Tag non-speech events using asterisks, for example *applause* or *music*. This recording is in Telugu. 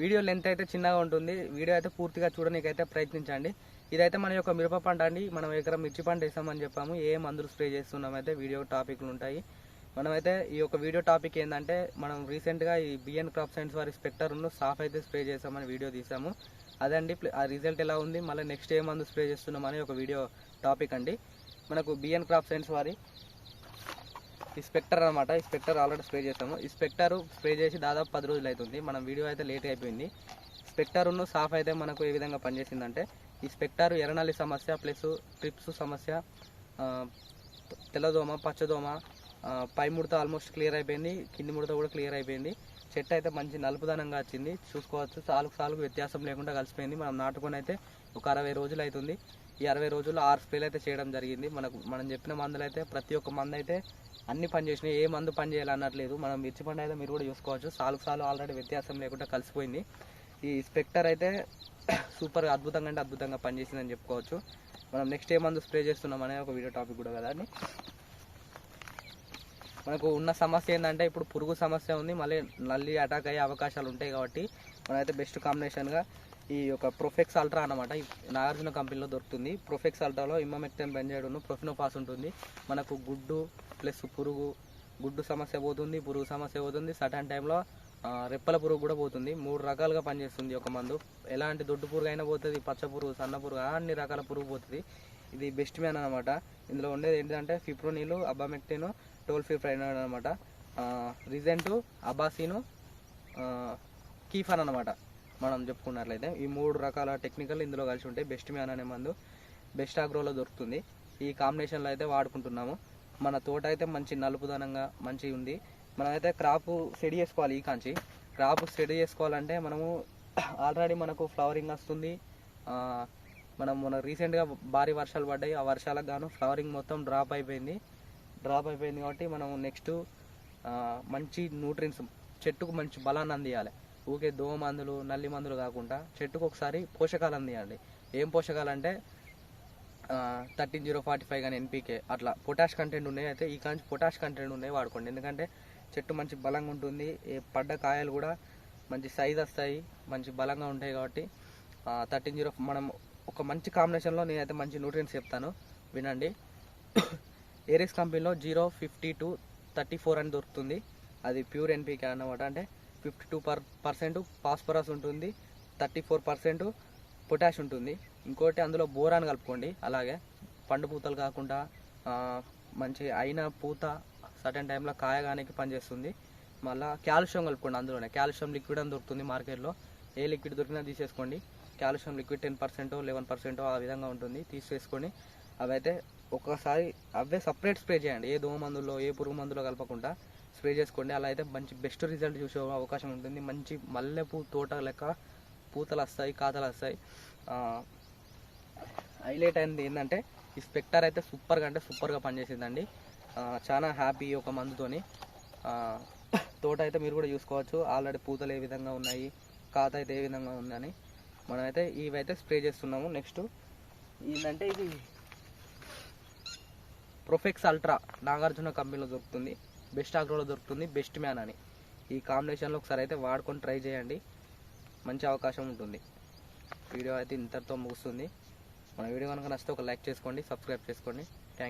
వీడియో లెంత్ అయితే చిన్నగా ఉంటుంది. వీడియో అయితే పూర్తిగా చూడనీకైతే ప్రయత్నించండి. ఇదైతే మన యొక్క మిరప పంట అండి. మనం ఎకరం మిర్చి పంట వేసామని చెప్పాము. ఏ మందులు స్ప్రే చేస్తున్నాం అయితే వీడియో టాపిక్లు ఉంటాయి. మనమైతే ఈ యొక్క వీడియో టాపిక్ ఏంటంటే మనం రీసెంట్గా ఈ బిఎన్ క్రాప్ సైన్స్ వారి స్పెక్టర్ను సాఫ్ అయితే స్ప్రే చేసామని వీడియో తీసాము. అదండి అండి ఆ రిజల్ట్ ఎలా ఉంది? మళ్ళీ నెక్స్ట్ ఏ మందు స్ప్రే చేస్తున్నాం అని ఒక వీడియో టాపిక్ అండి. మనకు బిఎన్ క్రాప్ సైన్స్ వారి ఈ స్పెక్టర్ అనమాట ఈ స్పెక్టర్ ఆల్రెడీ స్ప్రే చేసాము ఈ స్పెక్టర్ స్ప్రే చేసి దాదాపు పది రోజులు అవుతుంది మనం వీడియో అయితే లేట్ అయిపోయింది. స్పెక్టర్ను సాఫ్ అయితే మనకు ఏ విధంగా పనిచేసిందంటే ఈ స్పెక్టర్ ఎర్రనల్లి సమస్య ప్లస్ ట్రిప్స్ సమస్య తెల్లదోమ పచ్చదోమ పై ముడత ఆల్మోస్ట్ క్లియర్ అయిపోయింది. కింది ముడత కూడా క్లియర్ అయిపోయింది. చెట్టు అయితే మంచి నలుపుదనంగా వచ్చింది. చూసుకోవచ్చు. సాలుకు సాలుకు వ్యత్యాసం లేకుండా కలిసిపోయింది. మనం నాటుకొని అయితే ఒక అరవై రోజులు అవుతుంది. ఈ అరవై రోజుల్లో ఆరు స్ప్రేలు అయితే చేయడం జరిగింది. మనకు మనం చెప్పిన మందులు అయితే ప్రతి ఒక్క మందు అయితే అన్ని పని చేసినాయి. ఏ మందు పని చేయాలన్నట్లేదు మనం మిర్చి పండు అయితే మీరు కూడా చూసుకోవచ్చు. సాలుకు సాలు ఆల్రెడీ వ్యత్యాసం లేకుండా కలిసిపోయింది. ఈ స్పెక్టర్ అయితే *coughs* సూపర్ అద్భుతంగా అంటే అద్భుతంగా పనిచేసిందని చెప్పుకోవచ్చు. మనం నెక్స్ట్ ఏ మందు స్ప్రే చేస్తున్నాం అనే ఒక వీడియో టాపిక్ కూడా కదా అని మనకు ఉన్న సమస్య ఏంటంటే ఇప్పుడు పురుగు సమస్య ఉంది. మళ్ళీ నల్లి అటాక్ అయ్యే అవకాశాలు ఉంటాయి కాబట్టి మనమైతే బెస్ట్ కాంబినేషన్గా ఈ యొక్క ప్రొఫెక్స్ అల్ట్రా అనమాట నాగార్జున కంపెనీలో దొరుకుతుంది. ప్రొఫెక్స్ అల్ట్రాలో ఇమ్మమెక్టన్ బెంజైడును ప్రొఫినోఫాస్ ఉంటుంది. మనకు గుడ్డు ప్లస్ పురుగు గుడ్డు సమస్య పోతుంది పురుగు సమస్య పోతుంది. సటన్ టైంలో రెప్పల పురుగు కూడా పోతుంది. మూడు రకాలుగా పనిచేస్తుంది ఒక మందు. ఎలాంటి దొడ్డు పురుగు అయినా పోతుంది పచ్చ పురుగు సన్న పురుగు అన్ని రకాల పురుగు పోతుంది. ఇది బెస్ట్ మ్యాన్ అనమాట ఇందులో ఉండేది ఏంటంటే ఫిప్రోనీలు అబామెక్టిన్ టోల్ ఫిఫ్రైన్ అనమాట రిజెంటు అబాసీను కీఫన్ అనమాట మనం చెప్పుకున్నట్లయితే ఈ మూడు రకాల టెక్నికల్ ఇందులో కలిసి ఉంటాయి. బెస్ట్ మ్యాన్ అనే మందు బెస్ట్ ఆగ్రోలో దొరుకుతుంది. ఈ కాంబినేషన్లో అయితే వాడుకుంటున్నాము. మన తోట అయితే మంచి నలుపుదనంగా మంచి ఉంది. మనమైతే క్రాప్ సెడి చేసుకోవాలి ఈ కాంచి. క్రాప్ సెడి చేసుకోవాలంటే మనము *clears throat* ఆల్రెడీ మనకు ఫ్లవరింగ్ వస్తుంది. మనం మన రీసెంట్గా భారీ వర్షాలు పడ్డాయి. ఆ వర్షాలకు గాను ఫ్లవరింగ్ మొత్తం డ్రాప్ అయిపోయింది. డ్రాప్ అయిపోయింది కాబట్టి మనం నెక్స్ట్ మంచి న్యూట్రిన్స్ చెట్టుకు మంచి బలాన్ని అందియాలి. ఊకే దోమ మందులు నల్లి మందులు కాకుండా చెట్టుకు ఒకసారి పోషకాలు అందియండి ఏం పోషకాలు అంటే థర్టీన్ జీరో ఫార్టీ ఫైవ్ కానీ ఎన్పీకే అట్లా పొటాష్ కంటెంట్ ఉన్నాయి. అయితే ఈ కాంచి పొటాష్ కంటెంట్ ఉన్నాయి వాడుకోండి. ఎందుకంటే చెట్టు మంచి బలంగా ఉంటుంది. ఏ పడ్డ కాయలు కూడా మంచి సైజ్ వస్తాయి మంచి బలంగా ఉంటాయి కాబట్టి థర్టీన్ జీరో మనం ఒక మంచి కాంబినేషన్లో నేనైతే మంచి న్యూట్రియన్స్ చెప్తాను. వినండి. ఏరియస్ కంపెనీలో zero fifty two thirty four అని దొరుకుతుంది. అది ప్యూర్ ఎన్పీకే అన్నమాట. అంటే fifty two per percent phosphorus ఉంటుంది థర్టీ ఫోర్ పర్సెంట్ పొటాష్ ఉంటుంది. ఇంకోటి అందులో బోరాన్ కలుపుకోండి అలాగే పండు పూతలు కాకుండా మంచి అయిన పూత సటన్ టైంలో కాయగానికి పనిచేస్తుంది. మళ్ళీ కాల్షియం కలుపుకోండి అందులోనే. కాల్షియం లిక్విడ్ అని దొరుకుతుంది మార్కెట్లో. ఏ లిక్విడ్ దొరికినా తీసేసుకోండి. కాల్షియం లిక్విడ్ టెన్ పర్సెంటో లెవెన్ పర్సెంటో ఆ విధంగా ఉంటుంది తీసేసుకొని అవైతే ఒక్కసారి అవే సపరేట్ స్ప్రే చేయండి. ఏ దోమ మందుల్లో ఏ పురుగు మందులో కలపకుండా స్ప్రే చేసుకోండి. అలా అయితే మంచి బెస్ట్ రిజల్ట్ చూసే అవకాశం ఉంటుంది. మంచి మల్లెపూ తోట లెక్క పూతలు వస్తాయి కాతలు వస్తాయి. హైలైట్ అయింది ఏంటంటే ఈ స్పెక్టర్ అయితే సూపర్గా అంటే సూపర్గా పనిచేసిందండి. చాలా హ్యాపీ ఒక మందుతోని. తోట అయితే మీరు కూడా చూసుకోవచ్చు. ఆల్రెడీ పూతలు ఏ విధంగా ఉన్నాయి కాత అయితే ఏ విధంగా ఉందని. మనమైతే ఇవైతే స్ప్రే చేస్తున్నాము. నెక్స్ట్ ఏంటంటే ఇది ప్రొఫెక్స్ అల్ట్రా నాగార్జున కంపెనీలో దొరుకుతుంది. బెస్ట్ ఆగ్రోలో దొరుకుతుంది బెస్ట్ మ్యాన్ అని. ఈ కాంబినేషన్లో ఒకసారి అయితే వాడుకొని ట్రై చేయండి. మంచి అవకాశం ఉంటుంది. వీడియో అయితే ఇంతటితో ముగుస్తుంది. మన వీడియో కనుక నచ్చితే ఒక లైక్ చేసుకోండి సబ్స్క్రైబ్ చేసుకోండి.